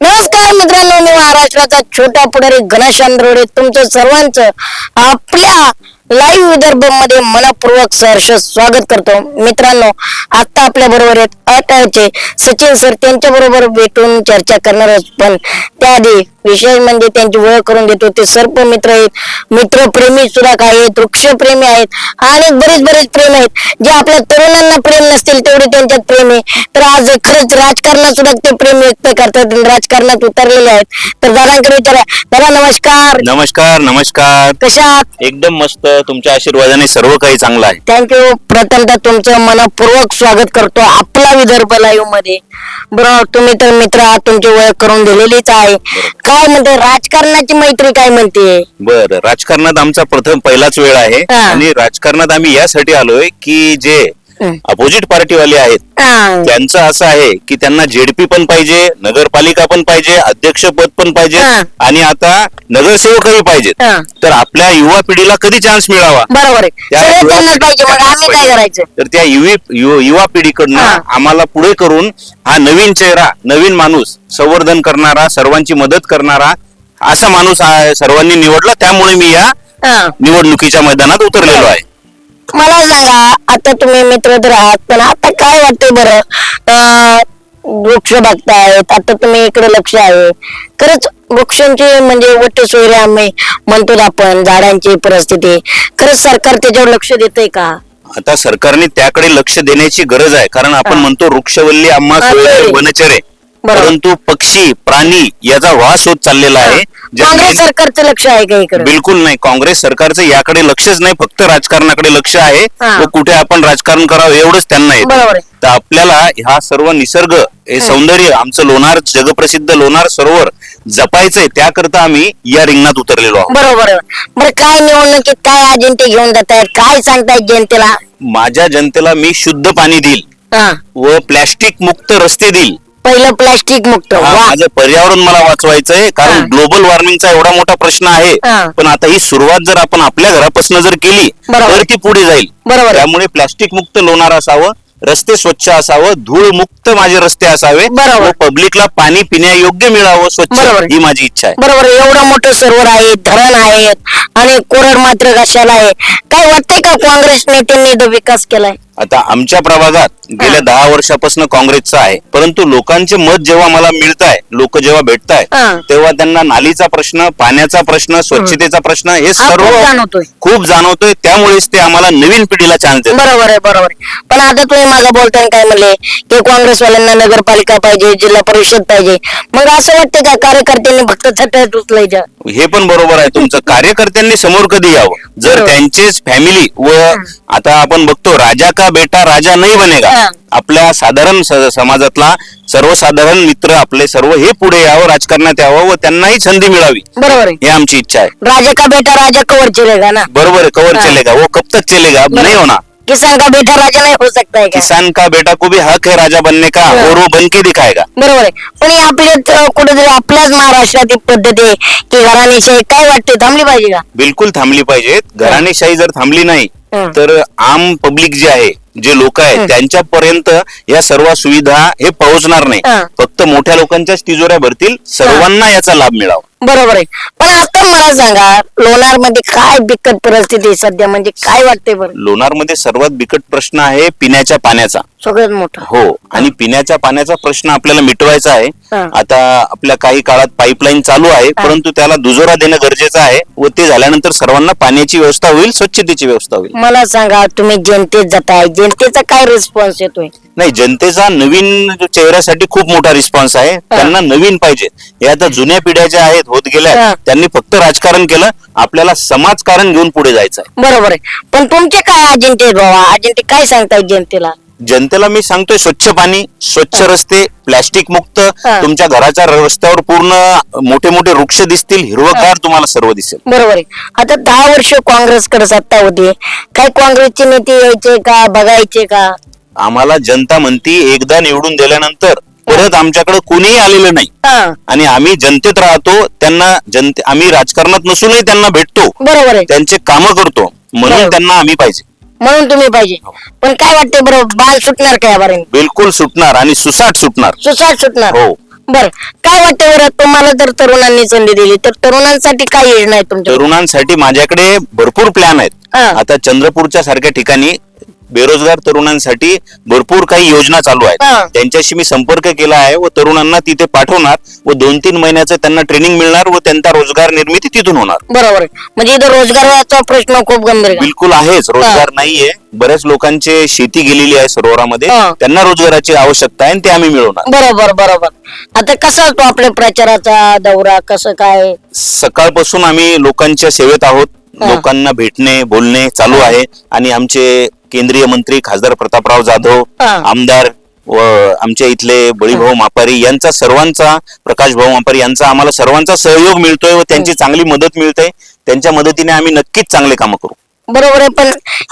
नमस्कार मित्रांनो मी महाराष्ट्राचा छोटा पुढारी घनश्याम रोडे तुमचं सर्वांचं आपल्या लाईव्ह विदर्भमध्ये मनपूर्वक सहर्ष स्वागत करतो. मित्रांनो आता आपल्या बरोबर आहेत अटाचे सचिन सर त्यांच्या बरोबर भेटून चर्चा करणार आहोत. पण त्याआधी विशेष म्हणजे त्यांची ओळख करून देतो. ते सर्प मित्र आहेत. मित्रप्रेमी सुद्धा काही आहेत. वृक्षप्रेमी आहेत. आणि बरेच बरेच प्रेम आहेत. जे आपल्या तरुणांना प्रेम नसतील तेवढे त्यांच्यात प्रेम आहे तर आज खरंच राजकारणात सुद्धा ते प्रेम व्यक्त करतात राजकारणात उतरलेले आहेत. तर दादांकडे विचारा. दादा नमस्कार. नमस्कार नमस्कार. कशा आहात? एकदम मस्त. तुमच्या आशीर्वादाने सर्व काही चांगलं आहे. थँक्यू प्रथमतः तुमचं मनपूर्वक स्वागत करतो आपला विदर्भ लाईव्हमध्ये. बरोबर तुम्ही तर मित्र आहात तुमची ओळख करून दिलेलीच आहे. काय म्हणते राजकारणाची मैत्री काय म्हणते? बर राजकारणात आमचा प्रथम पहिलाच वेळ आहे. हा. आणि राजकारणात आम्ही यासाठी आलोय की जे. अपोजिट पार्टीवाले आहेत. त्यांचं असं आहे की त्यांना जेडपी पण पाहिजे नगरपालिका पण पाहिजे अध्यक्षपद पण पाहिजे. आणि आता नगरसेवकही पाहिजेत. तर आपल्या युवा पिढीला कधी चान्स मिळावा बरोबर तर त्या युवी पिढीकडनं. आम्हाला पुढे करून हा नवीन चेहरा नवीन माणूस संवर्धन करणारा सर्वांची मदत करणारा असा माणूस सर्वांनी निवडला त्यामुळे मी या. निवडणुकीच्या मैदानात उतरलेलो आहे मला सांगा आता तुम्ही मित्र तर आहात पण आता काय वाटतंय बरं अं, वृक्ष बघतायत आता तुम्ही इकडे लक्ष आहे खरंच वृक्षांची म्हणजे वट आम्ही म्हणतो आपण झाडांची परिस्थिती खरंच सरकार त्याच्यावर लक्ष देतंय का आता सरकारने त्याकडे लक्ष देण्याची गरज आहे कारण आपण. म्हणतो वृक्षवल्ली आम्हा सोयरे. वनचरे. परंतु पक्षी प्राणी याचा वास होत चाललेला आहे. ज्यांनी- काँग्रेस सरकारचं लक्ष आहे का इकडे? बिलकुल नाही. काँग्रेस सरकारचं याकडे लक्षच नाही. फक्त राजकारणाकडे लक्ष आहे. हा. व कुठे आपण राजकारण करावं एवढंच त्यांना येतं. बरोबर आहे. तर आपल्याला हा सर्व निसर्ग हे सौंदर्य आमचं लोणार जगप्रसिद्ध लोणार सरोवर जपायचंय. त्याकरता आम्ही या रिंगणात उतरलेलो आहोत. बरोबर आहे. बरं काय निवडणुकीत काय अजिंठे घेऊन जात आहेत? काय सांगतायत जनतेला? माझ्या जनतेला मी शुद्ध पाणी देईल हा. व प्लॅस्टिक मुक्त रस्ते देईल. पहिलं प्लास्टिक मुक्त हा, वा माझं पर्यावरण मला वाचवायचंय हा. कारण ग्लोबल वॉर्मिंगचा एवढा मोठा प्रश्न आहे. पण आता ही सुरुवात जर आपण आपल्या घरापासून जर केली बरोबर. तर ती पुढे जाईल बरोबर आहे. त्यामुळे प्लास्टिक मुक्त लोणार असावं रस्ते स्वच्छ असावं धूळ मुक्त माझे रस्ते असावे बरोबर. व पब्लिकला पाणी पिण्यायोग्य मिळावं स्वच्छ बरोबर. ही माझी इच्छा आहे बरोबर आहे. एवढं मोठं सरोवर आहे धरण आहेत आणि कोरड मात्र कशाला आहे काय वाटतंय का काँग्रेस नेत्यांनी तो विकास केलाय आता आमच्या प्रभागात गेल्या दहा वर्षापासून काँग्रेसचा आहे. परंतु लोकांचे मत जेव्हा मला मिळत आहे लोक जेव्हा भेटताय हा. तेव्हा त्यांना नालीचा प्रश्न पाण्याचा प्रश्न स्वच्छतेचा प्रश्न हे सर्व खूप जाणवतोय. खूप जाणवतोय. त्यामुळेच ते आम्हाला नवीन पिढीला चान्स देतात. बरोबर आहे बरोबर आहे. पण आता तुम्ही मागे बोलताना काय म्हणले की काँग्रेसवाल्यांना नगरपालिका पाहिजे जिल्हा परिषद पाहिजे. मग असं वाटतं का कार्यकर्त्यांनी फक्त थट्ट्यात उचलायच्या? हे पण बरोबर आहे तुमचं. कार्यकर्त्यांनी समोर कधी यावं? जर. त्यांचीच फॅमिली व आता आपण बघतो राजा का बेटा राजा नाही बनेगा. हा. आपल्या साधारण समाजातला सर्वसाधारण मित्र आपले सर्व हे पुढे यावं राजकारणात यावं व त्यांनाही संधी मिळावी. बरोबर आहे. ही आमची इच्छा आहे. राजा का बेटा राजा कवर चलेगा ना? बरोबर है कवर हाँ। चलेगा वो कब तक चलेगा अब नहीं होना किसान का बेटा राजा नाही हो सकता है किसान का बेटा को भी हक है राजा बनने का? हाँ। और वो बन के दिखाएगा. बरोबर आहे. पण हे आपल्यात अं, कुठेतरी आपल्याच महाराष्ट्रात ही पद्धत आहे की घराणेशाही काय वाटते? थांबली पाहिजे का? बिलकुल थांबली पाहिजेत. घराणेशाही जर थांबली नाही हाँ। तर आम पब्लिक जे आहे जे लोक आहेत त्यांच्यापर्यंत या सर्व सुविधा हे पोहोचणार नाही. हाँ। फक्त मोठ्या लोकांच्याच तिजोऱ्या भरतील सर्वांना याचा लाभ मिळावा. बरोबर आहे. पण आता मला सांगा लोणार मध्ये काय बिकट परिस्थिती आहे सध्या? म्हणजे काय वाटतंय बरं? लोणार मध्ये सर्वात बिकट प्रश्न आहे पिण्याच्या पाण्याचा. सगळ्यात मोठं. हो. आणि पिण्याच्या पाण्याचा प्रश्न आपल्याला मिटवायचा आहे. हा. आता आपल्या काही काळात पाईपलाईन चालू आहे. परंतु त्याला दुजोरा देणं गरजेचं आहे व ते झाल्यानंतर सर्वांना पाण्याची व्यवस्था होईल स्वच्छतेची व्यवस्था होईल. मला सांगा तुम्ही जनतेत जाताय जनतेचा काय रिस्पॉन्स येतोय? नाही जनतेचा नवीन जो चेहऱ्यासाठी खूप मोठा रिस्पॉन्स आहे. त्यांना नवीन पाहिजे. हे आता जुन्या पिढ्या ज्या आहेत होत गेल्या. त्यांनी फक्त राजकारण केलं आपल्याला समाजकारण घेऊन पुढे जायचं आहे बरोबर आहे. पण तुमचे काय अजिंठे आहेत बाबा? अजिंठे काय सांगताय जनतेला? जनतेला मी सांगतोय स्वच्छ पाणी स्वच्छ रस्ते प्लॅस्टिक मुक्त. हा. तुमच्या घराच्या रस्त्यावर पूर्ण मोठे मोठे वृक्ष दिसतील हिरवगार तुम्हाला सर्व दिसेल. बरोबर आहे. आता दहा वर्ष काँग्रेसकडे सत्ता होती. काय काँग्रेसचे नेते यायचे का बघायचे का? आम्हाला जनता म्हणती एकदा निवडून दिल्यानंतर परत आमच्याकडे कोणीही आलेलं नाही. हा. आणि आम्ही जनतेत राहतो त्यांना जनते आम्ही राजकारणात नसूनही त्यांना भेटतो. बरोबर आहे. त्यांचे कामं करतो. बरोबर. म्हणून त्यांना आम्ही पाहिजे. म्हणून तुम्ही पाहिजे. पण काय वाटते बरोबर बाल सुटणार काय बरं बिलकुल सुटणार आणि सुसाट सुटणार. सुसाट सुटणार? हो. बर काय वाटतं बरं तुम्हाला जर तरुणांनी संधी दिली तर तरुणांसाठी काय योजना आहे तुमच्या तरुणांसाठी माझ्याकडे भरपूर प्लॅन आहेत. हा. आता चंद्रपूरच्या सारख्या ठिकाणी बेरोजगार तरुणांसाठी भरपूर काही योजना चालू. आहेत. त्यांच्याशी मी संपर्क केला आहे व तरुणांना तिथे पाठवणार व दोन तीन महिन्याचं त्यांना ट्रेनिंग मिळणार व त्यांचा रोजगार निर्मिती तिथून होणार. बरोबर. म्हणजे इथं रोजगाराचा प्रश्न खूप गंभीर बिलकुल आहेच रोजगार नाहीये. बऱ्याच लोकांचे शेती गेलेली आहे सरोवरामध्ये. त्यांना रोजगाराची आवश्यकता आहे आणि ते आम्ही मिळवणार. बरोबर बरोबर. आता कसा असतो आपल्या प्रचाराचा दौरा? कसं काय? सकाळपासून आम्ही लोकांच्या सेवेत आहोत. लोकांना भेटणे बोलणे चालू आहे. आणि आमचे केंद्रीय मंत्री खासदार प्रतापराव जाधव. आमदार व आमच्या इथले बळीभाऊ मापारी यांचा सर्वांचा प्रकाश भाऊ मापारी यांचा आम्हाला सर्वांचा सहयोग मिळतोय व त्यांची चांगली मदत मिळते. त्यांच्या मदतीने आम्ही नक्कीच चांगले काम करू. बरोबर आहे पण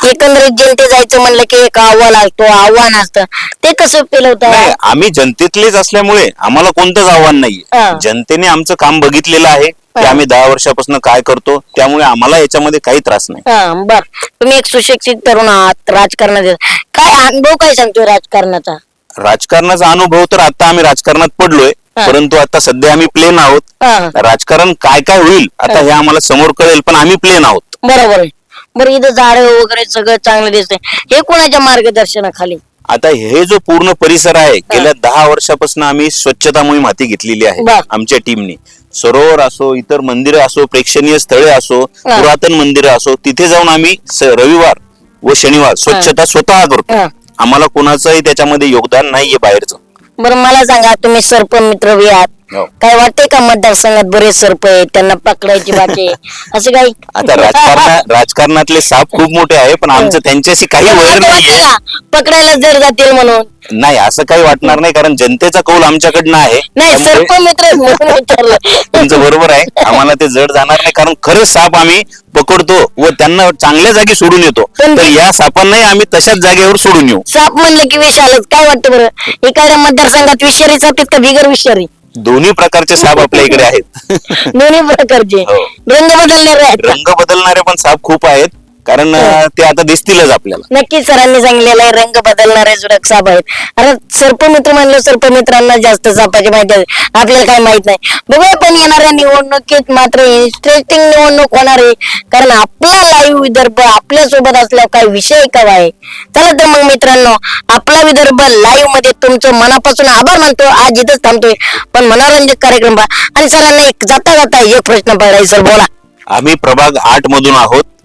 एकंदरीत जनते जायचं म्हणलं की एक आव्हान असतो आव्हान असतं. ते कसं नाही पेलवतं आम्ही जनतेतलेच असल्यामुळे आम्हाला कोणतंच आव्हान हा. नाहीये जनतेने आमचं काम बघितलेलं आहे. की. आम्ही दहा वर्षापासून काय करतो त्यामुळे आम्हाला याच्यामध्ये काही त्रास नाही. हा बर. तुम्ही एक सुशिक्षित तरुण आहात राजकारणात येत. काय अनुभव काय सांगतोय राजकारणाचा? राजकारणाचा अनुभव तर आता आम्ही राजकारणात पडलोय हा. परंतु आता सध्या आम्ही प्लेन आहोत. हा. राजकारण काय काय होईल आता हे आम्हाला समोर कळेल पण आम्ही प्लेन आहोत. बरोबर आहे. बरं इथं झाड वगैरे सगळं चांगलं दिसतंय. हे कोणाच्या मार्गदर्शनाखाली? आता हे जो पूर्ण परिसर आहे गेल्या दहा वर्षापासून आम्ही स्वच्छता मोहीम हाती घेतलेली आहे बर. आमच्या टीमने सरोवर असो इतर मंदिरं असो प्रेक्षणीय स्थळे असो हा. पुरातन मंदिरं असो तिथे जाऊन आम्ही स- रविवार व शनिवार स्वच्छता स्वतः करतो. आम्हाला कोणाचंही त्याच्यामध्ये योगदान नाहीये बाहेरचं बरं मला सांगा तुम्ही सर्प मित्र बी आहात. काय वाटतंय का मतदारसंघात बरेच सर्प आहेत त्यांना पकडायची बाकी आहे? असं काही? आता राजकारणा राजकारणातले साप खूप मोठे आहे पण आमचं त्यांच्याशी काही असं नाहीये. पकडायला जर जातील म्हणून. नाही असं काही वाटणार नाही कारण जनतेचा कौल आमच्याकडनं आहे. नाही त्यामुळे सर्प मित्र आहेत म्हणून विचारलं. तुमचं बरोबर आहे. आम्हाला ते जड जाणार नाही कारण खरंच साप आम्ही पकडतो व त्यांना चांगल्या जागी सोडून येतो. पण- तर या सापांनाही आम्ही तशाच जागेवर सोडून येऊ. साप म्हणलं की विष आलंच काय वाटतं बरं? एखाद्या मतदारसंघात विषारी साप आहेत का बिगर विषारी. दोन्ही प्रकारचे साप आपल्या इकडे आहेत दोन्ही प्रकारचे हो. रंग बदलणारे आहेत का? रंग बदलणारे पण साप खूप आहेत कारण अं, ते आता दिसतीलच आपल्याला. नक्कीच सरांनी सांगितलेलं आहे रंग बदलणारे सुरक्षा साप आहेत आता सर्पमित्र म्हणलं सर्पमित्रांना जास्त सापाची माहिती आहे. आपल्याला काही माहीत नाही. बघूया पण येणाऱ्या निवडणुकीत मात्र इंटरेस्टिंग निवडणूक होणार आहे. कारण आपला लाईव्ह विदर्भ आपल्यासोबत असल्यावर काय विषय का आहे? चला तर मग मित्रांनो आपला विदर्भ लाईव्हमध्ये तुमचं मनापासून आभार मानतो. आज इथंच थांबतोय. पण मनोरंजक कार्यक्रम पहा. आणि सरांना एक जाता जाता एक प्रश्न पडलाय सर बोला. आम्ही प्रभाग आठ मधून आहोत. हा.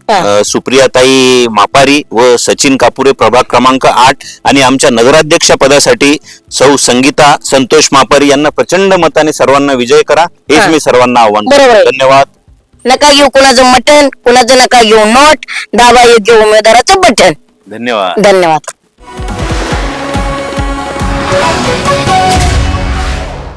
सुप्रियाताई मापारी व सचिन कापुरे प्रभाग क्रमांक आठ आणि आमच्या नगराध्यक्ष पदासाठी सौ संगीता संतोष मापारी यांना प्रचंड मताने सर्वांना विजय करा. हेच हा. मी सर्वांना आव्हान. धन्यवाद. नका घेऊ कुणाचं मटण कुणाचं नका घेऊ नोट दाबा योग्य उमेदवाराचं बटन धन्यवाद. धन्यवाद.